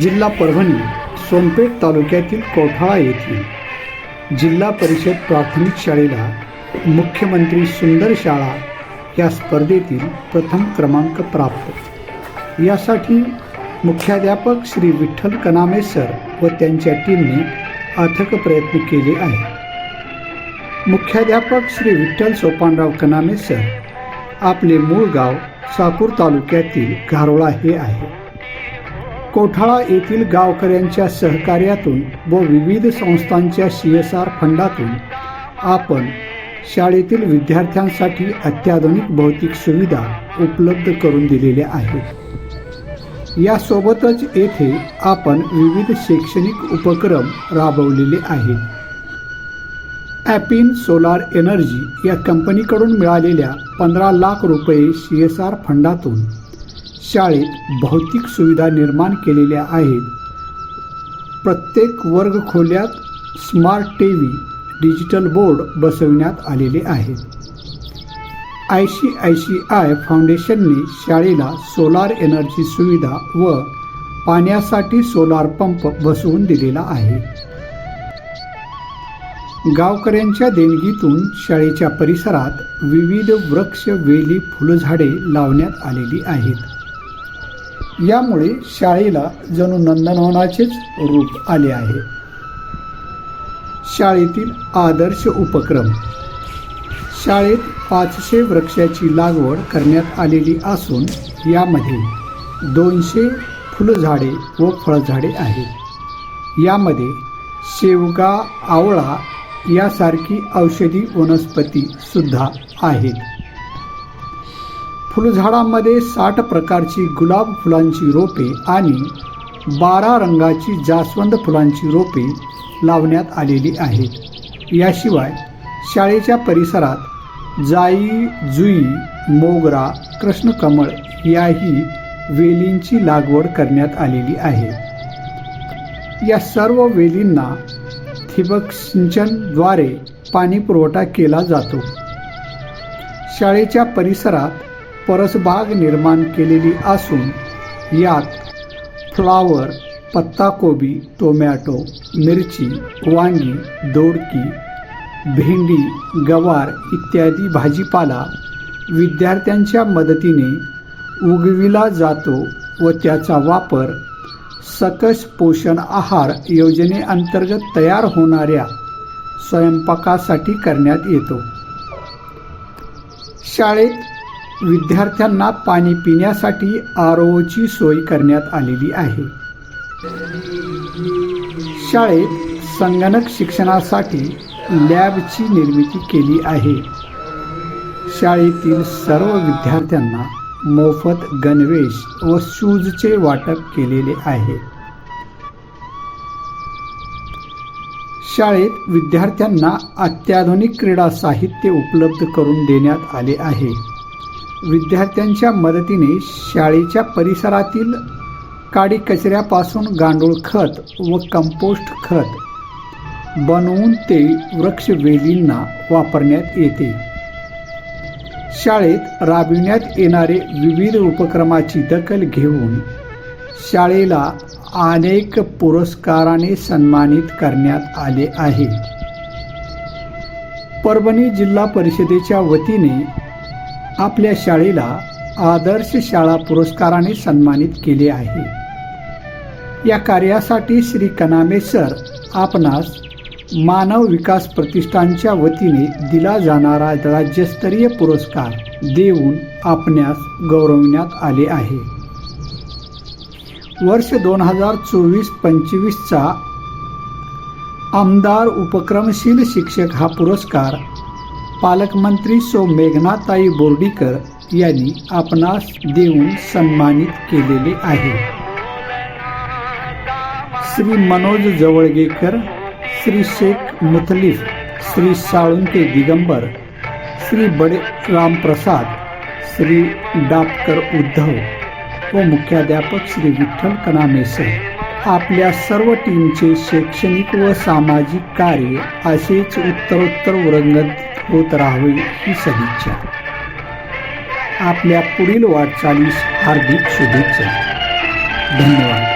जिल्हा परभणी सोनपेठ तालुक्यातील कोठाळा येथील जिल्हा परिषद प्राथमिक शाळेला मुख्यमंत्री सुंदर शाळा या स्पर्धेतील प्रथम क्रमांक प्राप्त. यासाठी मुख्याध्यापक श्री विठ्ठल कनामे सर व त्यांच्या टीमने अथक प्रयत्न केले आहे मुख्याध्यापक श्री विठ्ठल सोपानराव कनामे सर आपले मूळ गाव साकूर तालुक्यातील घारोळा हे आहे. कोठाळा येथील गावकऱ्यांच्या सहकार्यातून व विविध संस्थांच्या सी एस आर फंडातून आपण शाळेतील विद्यार्थ्यांसाठी अत्याधुनिक भौतिक सुविधा उपलब्ध करून दिलेल्या आहेत. यासोबतच येथे आपण विविध शैक्षणिक उपक्रम राबवलेले आहेत. ॲपिन सोलार एनर्जी या कंपनीकडून मिळालेल्या पंधरा लाख रुपये सी एस आर फंडातून शाळेत भौतिक सुविधा निर्माण केलेल्या आहेत. प्रत्येक वर्गखोल्यात smart T V digital board बसविण्यात आलेले आहेत. I C I C I फाउंडेशनने शाळेला सोलार एनर्जी सुविधा व पाण्यासाठी सोलार पंप बसवून दिलेला आहे. गावकऱ्यांच्या देणगीतून शाळेच्या परिसरात विविध वृक्ष वेली फुलझाडे लावण्यात आलेली आहेत. यामुळे शाळेला जणू नंदनवनाचेच रूप आले आहे. शाळेतील आदर्श उपक्रम. शाळेत पाचशे वृक्षाची लागवड करण्यात आलेली असून यामध्ये दोनशे फुलझाडे व फळझाडे आहेत यामध्ये शेवगा आवळा यासारखी औषधी वनस्पतीसुद्धा आहेत. फुलझाडांमध्ये साठ प्रकारची गुलाब फुलांची रोपे आणि बारा रंगाची जास्वंद फुलांची रोपे लावण्यात आलेली आहेत. याशिवाय शाळेच्या परिसरात जाई जुई मोगरा कृष्णकमळ याही वेलींची लागवड करण्यात आलेली आहे. या सर्व वेलींना ठिबक सिंचनद्वारे पाणी पुरवठा केला जातो. शाळेच्या परिसरात परसबाग निर्माण केलेली असून यात फ्लावर पत्ताकोबी टोमॅटो मिरची वांगी दोडकी भेंडी गवार इत्यादी भाजीपाला विद्यार्थ्यांच्या मदतीने उगविला जातो व त्याचा वापर सकस पोषण आहार योजनेअंतर्गत तयार होणाऱ्या स्वयंपाकासाठी करण्यात येतो. शाळेत विद्यार्थ्यांना पाणी पिण्यासाठी आर ओची सोय करण्यात आलेली आहे. शाळेत संगणक शिक्षणासाठी लॅबची निर्मिती केली आहे. शाळेतील सर्व विद्यार्थ्यांना मोफत गणवेश व शूजचे वाटप केलेले आहे. शाळेत विद्यार्थ्यांना अत्याधुनिक क्रीडा साहित्य उपलब्ध करून देण्यात आले आहे. विद्यार्थ्यांच्या मदतीने शाळेच्या परिसरातील काडी कचऱ्यापासून गांडूळ खत व कंपोस्ट खत बनवून ते वृक्षवेलींना वापरण्यात येते. शाळेत राबविण्यात येणारे विविध उपक्रमाची दखल घेऊन शाळेला अनेक पुरस्काराने सन्मानित करण्यात आले आहे. परभणी जिल्हा परिषदेच्या वतीने आपल्या शाळेला आदर्श शाळा पुरस्काराने सन्मानित केले आहे. या कार्यासाठी श्री कनामे सर आपणास मानव विकास प्रतिष्ठानच्या वतीने दिला जाणारा राज्यस्तरीय पुरस्कार देऊन आपणास गौरवण्यात आले आहे. वर्ष दोन हजार चोवीस पंचवीसचा आमदार उपक्रमशील शिक्षक हा पुरस्कार पालकमंत्री सो मेघनाताई बोर्डीकर यांनी आपणास देऊन सन्मानित केलेले आहे. श्री मनोज जवळगेकर श्री शेख मुतलिफ श्री साळुंके दिगंबर श्री बडे रामप्रसाद श्री डापकर उद्धव व मुख्याध्यापक श्री विठ्ठल कनामेसर आपल्या सर्व टीमचे शैक्षणिक व सामाजिक कार्य असेच उत्तरोत्तर उरंगत होत राहावी ही सदिच्छा. आपल्या पुढील वाटचालीस हार्दिक शुभेच्छा. धन्यवाद.